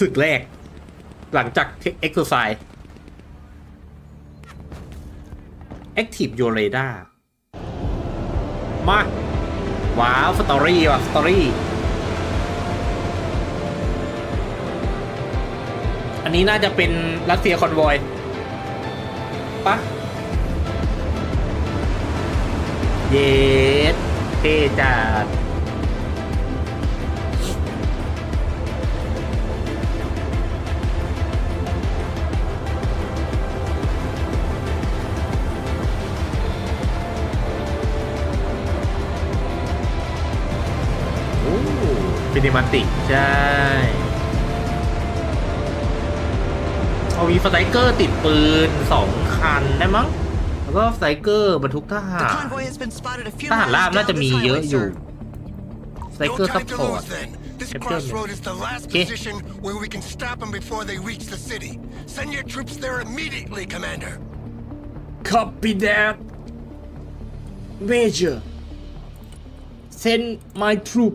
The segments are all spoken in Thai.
ศึกแรก หลังจากเอ็กซ์ไซส์แอคทีฟยูเรดามา ว้าว สตอรี่ว่ะสตอรี่ อันนี้น่าจะเป็นรัสเซีย คอนวอยปะเยดเทจัดินิมาติใช่ เอามีสไตรเกอร์ติดปืน2คันได้มั้งแล้วก็สไตเกอร์บรรทุกทหารทหารลาบน่าจะมีเยอะอยู่สไตรเกอร์ซัพพอร์ตคเจอัปปี้แดดเมเจอร์เซนมายทรูป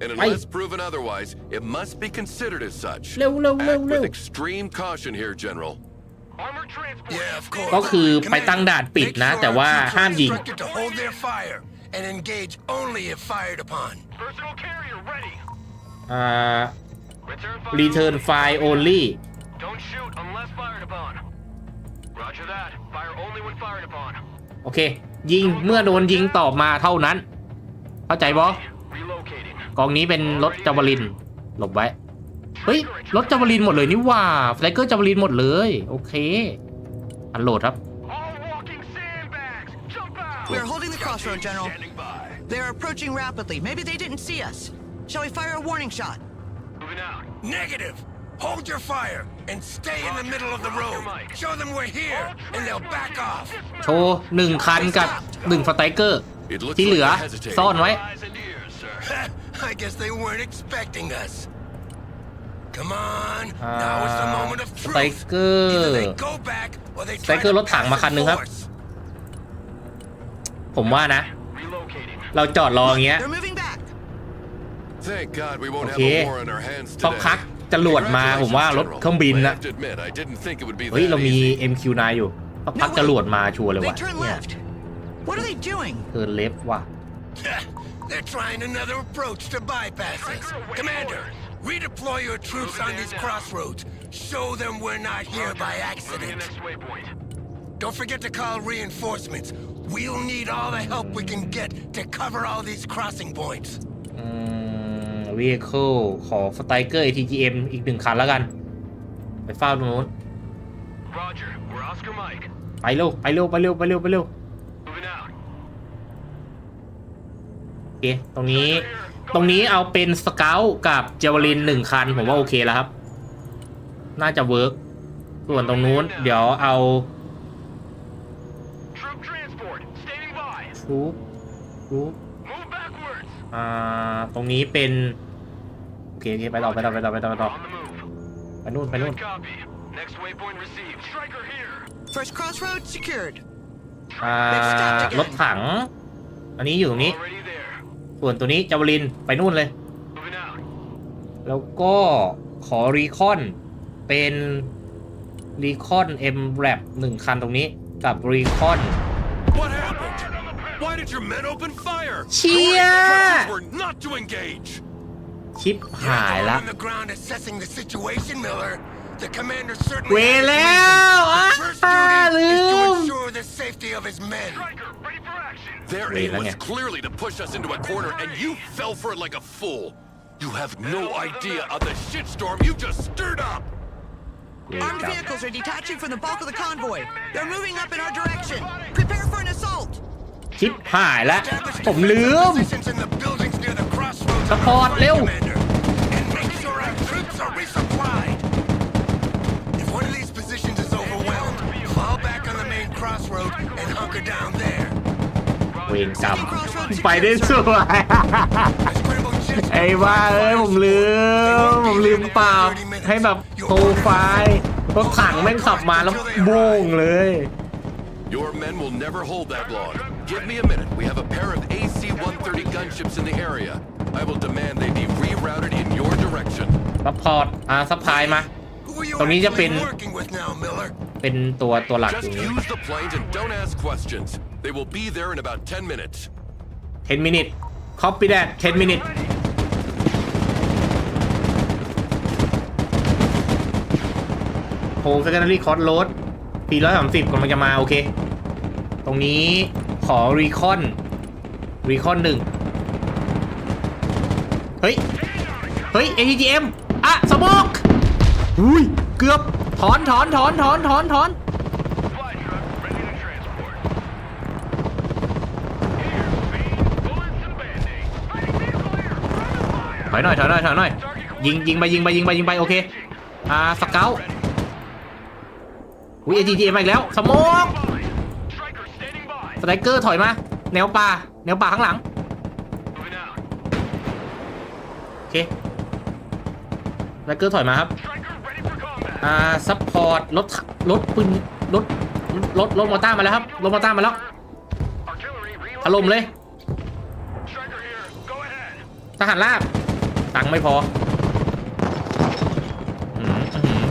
and unless proven otherwise, it must be considered as such. Act with extreme caution here, General. ก็คือไปตั้งด่านปิดนะแต่ว่าห้ามยิง and engage only if fired upon. r e ่ t u r n fire only. Don't shoot unless fired upon. Roger that. Fire only when fired upon. โอเคยิงเมื่อโดนยิงตอบมาเท่านั้นเข้าใจบอ r กองนี้เป็นรถจับวลิน หลบไว้ เฮ้ย รถจับวลินหมดเลยนี่ว่าไฟเกอร์จับวลินหมดเลย โอเค อันโหลดครับ We're holding the crossroad, General. They're approaching rapidly. Maybe they didn't see us. Shall we fire a warning shot? Moving out. Negative. Hold your fire and stay in the middle of the road. Show them we're here and they'll back off. โชว์หนึ่งคันกับหนึ่งสไตรเกอร์ที่เหลือซ่อนไว้ I guess they weren't expecting us. Come on, now is the moment of ส truth. ไตรเกอ Either ร์ they go back or they ส try ไตร to เกอร์รถถังมาคัน pass หนึ่ the งครับ force. ผมว่านะ Relocating. เราจอดรออย่างเงี้ย They're moving back. Thank God we won't have a โอเค war on our hands สัก today. พักจรวดมาผมว่ารถเครื่องบิน Congratulations, General. I นะ have to admit, I didn't think it would be เฮ้ย that เรามี easy. MQ9 อยู่สักพักจรวดมาชัวร์เลย They ว่ะ turn เนี่ย left. What are they doing? เธอเล็บว่ะ Yeah, They're trying another approach to bypass us. Commander, redeploy your troops on these crossroads. Show them we're not here by accident. Don't forget to call reinforcements. We'll need all the help we can get to cover all these crossing points. Hmm, vehicle ขอ Striker ATGM อีกหนึ่งคันแล้วกันไปเฝ้าตรงนู้น Roger, we're Oscar Mike. ไปเร็วไปเร็วไปเร็วไปเร็วไปเร็วเคตรงนี้ตรงนี้เอาเป็นสเกลกับเจวลินหนึ่งคันผมว่าโอเคแล้วครับ น่าจะเวิร์กส่วนตรงนู้น เดี๋ยวเอาชูปชูปอ่าตรงนี้เป็นโอเคไปต่อไปต่อไปต่อไปต่อไปต่อไปนู่นไปนู่นอ่ารถถังอันนี้อยู่ตรงนี้ส่วนตัวนี้จาวลินไปนู่นเลย แล้วก็ขอรีคอนเป็นรีคอนเอ็มแรปหนึ่งคันตรงนี้กับรีคอนเชียชิปหายละเวแล้วลืม Their aim was clearly to push us into a corner, and you fell for it like a fool. You have no idea of the shitstorm you just stirred up. Armed vehicles are detaching from the bulk of the convoy. They're moving up in our direction. Prepare for an assault. ชิปหายละผมลืมสปอร์ตเร็ว If one of these positions is overwhelmed, there. เวรกรรมไปได้สวยไอ้ว่าเอ้ยผมลืมผมลืมปรับให้แบบโปรไฟล์รถถังแม่งขับมาแล้วโบ้งเลย Your men will never hold that long. Give me a minute. We have a pair of AC-130 gunships in the area. I will demand they be rerouted in your direction. ซัพพอร์ตอ่าซัพพลายมาตรงนี้จะเป็นเป็นตัวตัวหลัก Just use the planes and don't ask questions. They will be there in about 10 minutes. 10 minutes. Copy that. 10 minutes. โฮลเซกันดารีคอร์สโหลดปี430กำลังจะมาโอเคตรงนี้ขอรีคอนรีคอนหนึ่งเฮ้ยเฮ้ย ATGM อ่ะสมุกอุ้ยเกือบ ถอน ถอน ถอน ถอนถอนถอนถอยหน่อยถอยหน่อยถอยหน่อยยิงยิงไปยิงไปยิงไปยิงไปโอเคอ่าสเกลอุ้ยเอจีจีเอ็มอีกแล้วสมองสไตรเกอร์ถอยมาแนวป่าแนวป่าข้างหลังโอเคสไตรเกอร์ถอยมาครับอ่าซัพพอร์ตรถรถปืนรถรถรถมอเตอร์มาแล้วครับรถมอเตอร์มาแล้วถล่มเลยทหารราบตังค์ไม่พอ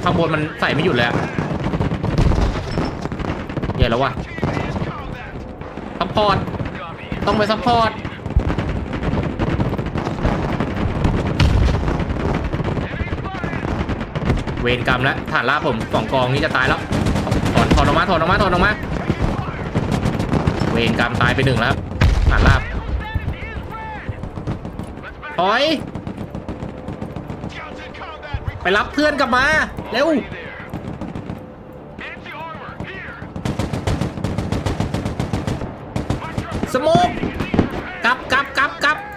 ข้างบนมันใส่ไม่หยุดเลยเย่แล้ววะซัพพอร์ต ต้องไปซัพพอร์ต เวรกรรมแล้วฐานล่าผมสองกองนี้จะตายแล้วถอนถอนออกมาถอนออกมาถอนออกมา เวรกรรมตายไปหนึ่งแล้วฐานล่าถอยรับเพื่อนกลับมาเร็วสโมกกลับกลับกลับกลับโ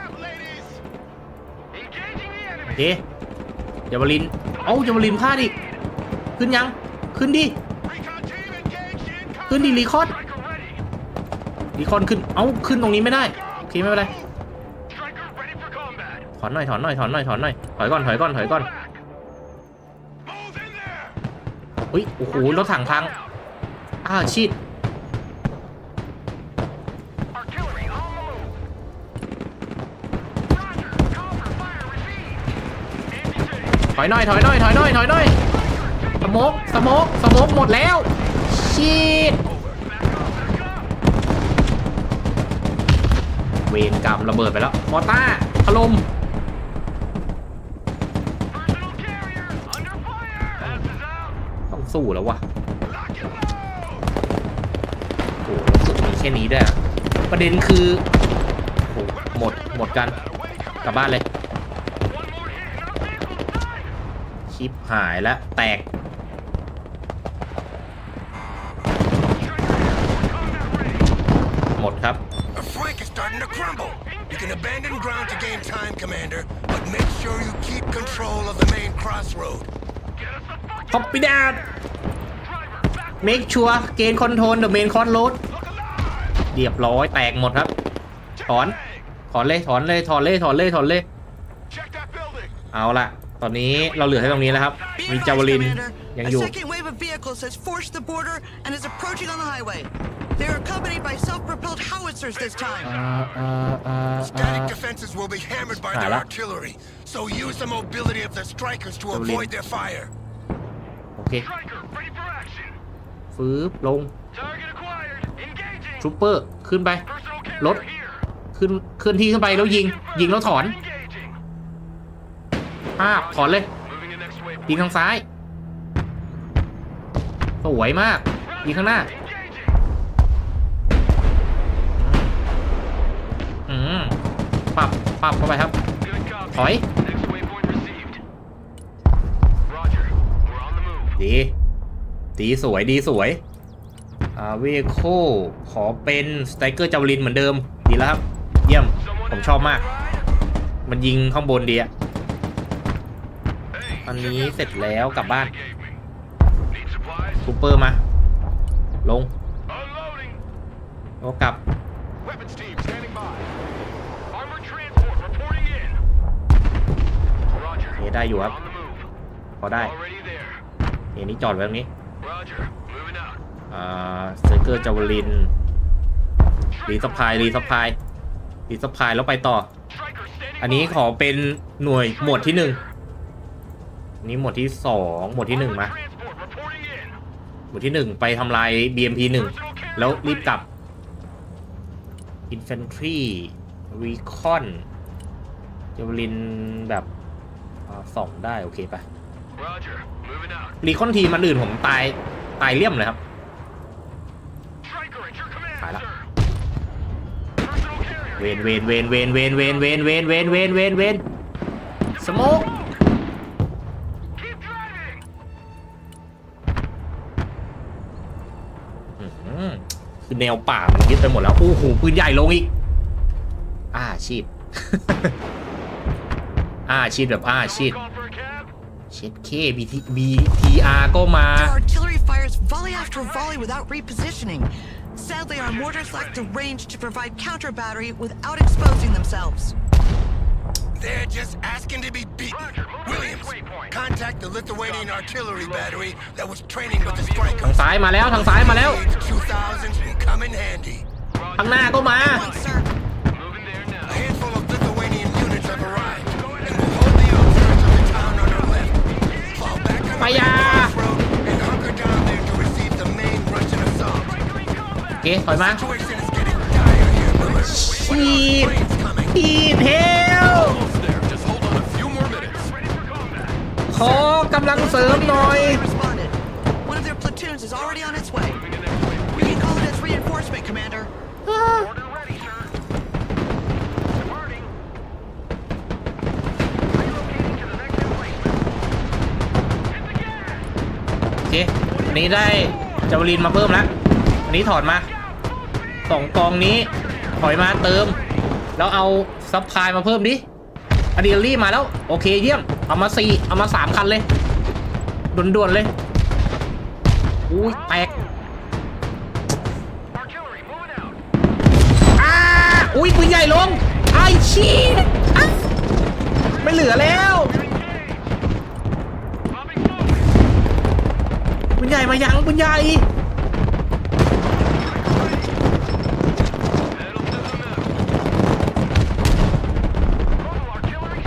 อเคยาวลินเอายาวลินพลาดอีกขึ้นยังขึ้นดิขึ้นดิรีคอนรีคอนขึ้นเอาขึ้นตรงนี้ไม่ได้โอเคไม่เป็นไรถอนหน่อยถอนหน่อยถอนหน่อยถอนหน่อยถอยก่อนถอยก่อนถอยก่อนอุ้ยโอ้โห รถถังพังอ้าวชิดถอยหน่อย ถอยหน่อย ถอยหน่อย ถอยหน่อยสมกสมกสมกหมดแล้วชีดเวรกรรมระเบิดไปแล้ว มอต้าถล่มสู้แล้ววะโอ้หสุดมีแค่นี้ด้วยประเด็นคือโอ้หมดหมดกันกลับบ้านเลยชิปหายแล้วแตก หมดครับฮอปปี้ดาดเมคชัวเกนคอนโทนเดอะเมนคอนโรดเรียบร้อยแตกหมดครับ ถอนถอนเลยถอนเลยถอนเลยถอนเลยถอนเลย เอาละตอนนี้เราเหลือแค่ตรงนี้แล้วครับมีจาวลินยังอยู่ b o r d ละวคฟื้นลงทรูเปอร์ขึ้นไป รถ ขึ้นขึ้นที่ขึ้นไป แล้วยิงยิงแล้วถอนภาพถอนเลยยิงทางซ้ายสวยมากยิงข้างหน้าอืมปรับปรับเข้าไปครับถอยดี ดีสวย ดีสวยอาเวโคขอเป็นสไตเกอร์จาวลินเหมือนเดิม ดีแล้วครับ เยี่ยม ผมชอบมาก มันยิงข้างบนดีอะอันนี้เสร็จแล้วกลับบ้านซูเปอร์มา ลงโอ้กลับได้อยู่ครับ พอได้อ็นนี้จอดไว้ตรงนี้อ่เซอร์เกอร์จาวลิน รีสปายรีสปายรีสปายแล้วไปต่อ อันนี้ขอเป็นหน่วยหมวดที่หนึ่ง นี่หมวดที่สองหมวดที่หนึ่งมาหมวดที่หนึ่งไปทำลาย BMP หนึ่งแล้วรีบกลับ Infantry Recon จาวลินแบบสอง ได้โอเคปะ่ะรีคอนทีมันอื่นผมตายตายเลี่ยมเลยครับตายละเวนเวนเวนเวนเวนเวนเวนเวนเวนเวนเวนเวนสโมกคือแนวป่ามันยึดไปหมดแล้วโอ้โหปืนใหญ่ลงอีกอ่าชีพอ่าชีพแบบอ่าชีพช็ดเคบีทีบีทีอาร์ก็มา Our artillery fires volley after volley without repositioning. Sadly, our mortars lack the range to provide counter battery without exposing themselves. They're just asking to be beaten. Williams, contact the Lithuanian artillery battery that was training with the strike. ทางซ้ายมาแล้วทางซ้ายมาแล้วทางหน้าก็มา 2000s will come in handy. ไปยาโอเคถอยมาชีดชีดเฮลขอกำลังเสริมหน่อยันนี้ได้จาวลินมาเพิ่มแล้วอันนี้ถอดมาสองกองนี้ ถอยมาเติม แล้วเอาซับพายมาเพิ่มดิอะดรีนลี่มาแล้วโอเคเยี่ยมเอามาสี่เอามาสามคันเลยด่วนๆเลยอุ้ยแตกอาอุ้ยปืนใหญ่ลงไอชีไม่เหลือแล้วใหญ่มายังปืนใหญ่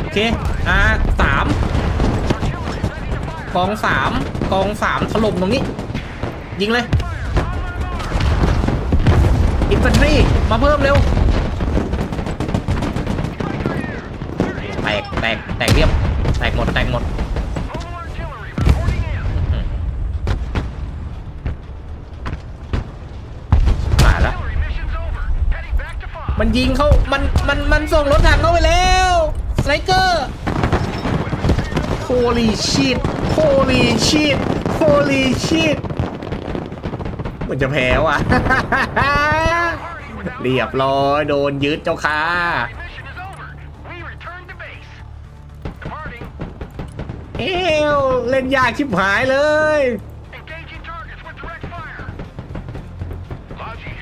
โอเคอ่าสามกองสามกองสามถล่มตรงนี้ยิงเลยอินฟันทรีมาเพิ่มเร็วแตกแตกแตกเรียบแตกหมดแตกหมดยิงเขามัน มัน มันส่งรถถังเข้าไปแล้ว สไนเกอร์โคลีชีตโคลีชีตโคลีชีตมันจะแพ้ว่ะ เรียบร้อย โดนยึดเจ้าค่ะเอ้วเล่นยากชิบหายเลย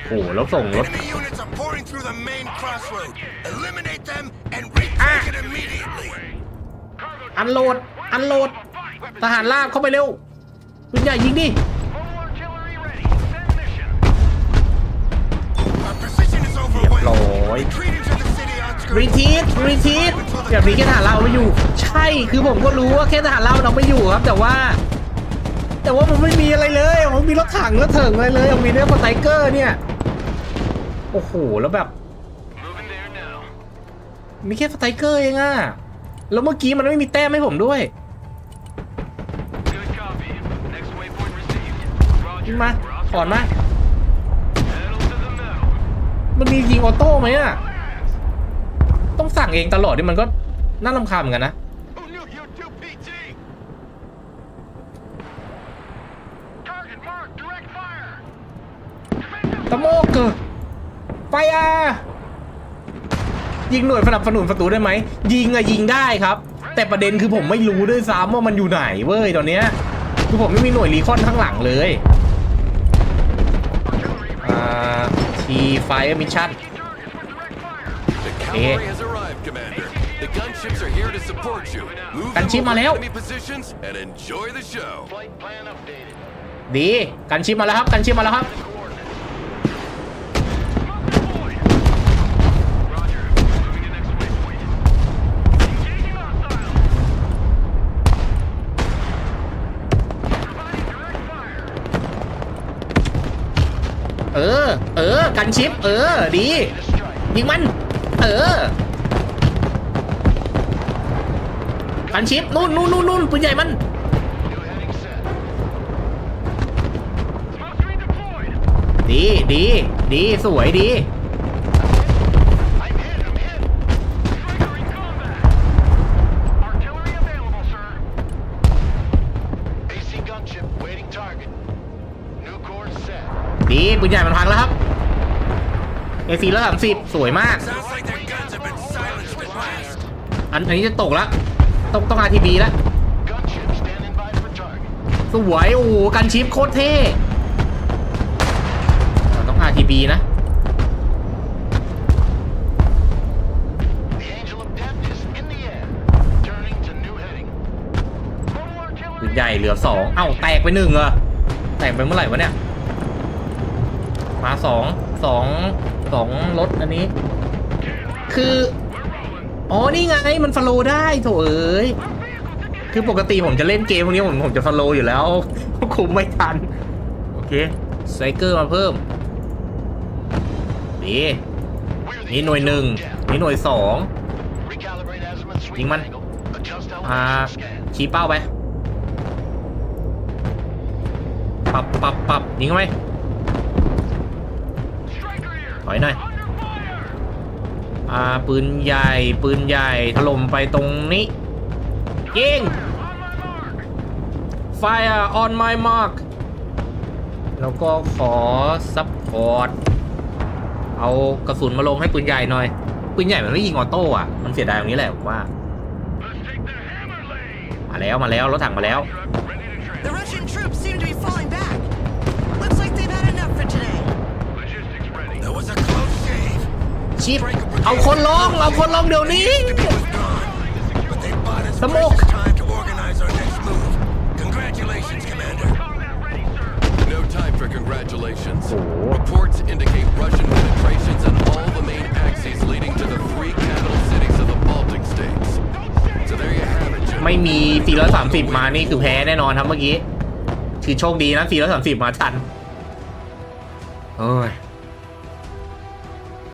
โอ้แล้วส่งรถอันโหลด อันโหลด ทหารลาบเข้าไปเร็วปืนใหญ่ยิงดิเรียบร้อยรีทีสรีทีทแบบนี้แค่ทหารเราไม่อยู่ ใช่ คือผมก็รู้ว่าแค่ทหารเราเราไม่อยู่ครับ แต่ว่า แต่ว่ามันไม่มีอะไรเลยมันมีรถถังรถเถิงอะไรเลยมันมีเรื่องสไทเกอร์เนี่ยโอ้โห แล้วแบบ มีแค่สไตรเกอร์เองอะแล้วเมื่อกี้มันไม่มีแต้มให้ผมด้วยมา่อนมา มันมียิงออโต้ไหมอะต้องสั่งเองตลอดดิ มันก็น่าลำคาญเหมือนกันนะ ตะโมกเกอร์ไปอ่ะยิงหน่วยสนับสนุนศัตรูได้ไหมยิงอะยิงได้ครับ แต่ประเด็นคือผมไม่รู้ด้วยซ้ำว่ามันอยู่ไหนเว้ยตอนเนี้ยคือผมไม่มีหน่วยรีคอนข้างหลังเลยอาทีไฟมิชชั่นเกันชิปมาแล้วดีกันชิปมาแล้วครับกันชิปมาแล้วครับกันชิปเออดียิงมันเออกันชิปนู่นนู่นนู่นนู่นปืนใหญ่มันดีดีดีสวยดีดีปืนใหญ่มันพังแล้วครับเอซีละสามสิบสวยมากอันอันนี้จะตกละต้องต้องอาทีบีละสวยโอ้กันชิปโคตรเท่ต้องอาทีบีนะ ใหญ่เหลือสองเอ้าแตกไปหนึ่งเหรอแตกไปเมื่อไหร่วะเนี่ยมาสองสองสองรถอันนี้ คือ อ๋อ นี่ไงมันฟโลได้โถเอ้ยคือปกติผมจะเล่นเกมพวกนี้ ผมผมจะฟโลอยู่แล้วคุมไม่ทันโอเคไซเกอร์มาเพิ่มดีนี่ หน่วยหนึ่งนี่หน่วยสองยิงมัน อ่า ชี้เป้าไป ปับปับปับยิงไหมถอยหน่อยอ่าปืนใหญ่ปืนใหญ่ถล่มไปตรงนี้ยิง Fire on my mark แล้วก็ขอซับพอร์ตเอากระสุนมาลงให้ปืนใหญ่หน่อยปืนใหญ่มันไม่ยิงออโต้อะมันเสียดายตรงนี้แหละผมว่า มาแล้วมาแล้วรถถังมาแล้วชิพเอาคนลอง เอาคนลองเดี๋ยวนี้ สมุกไม่มี 430 มานี่คือ แพ้แน่นอนครับเมื่อกี้คือ โชคดีนะ 430 มาทันเฮ้ย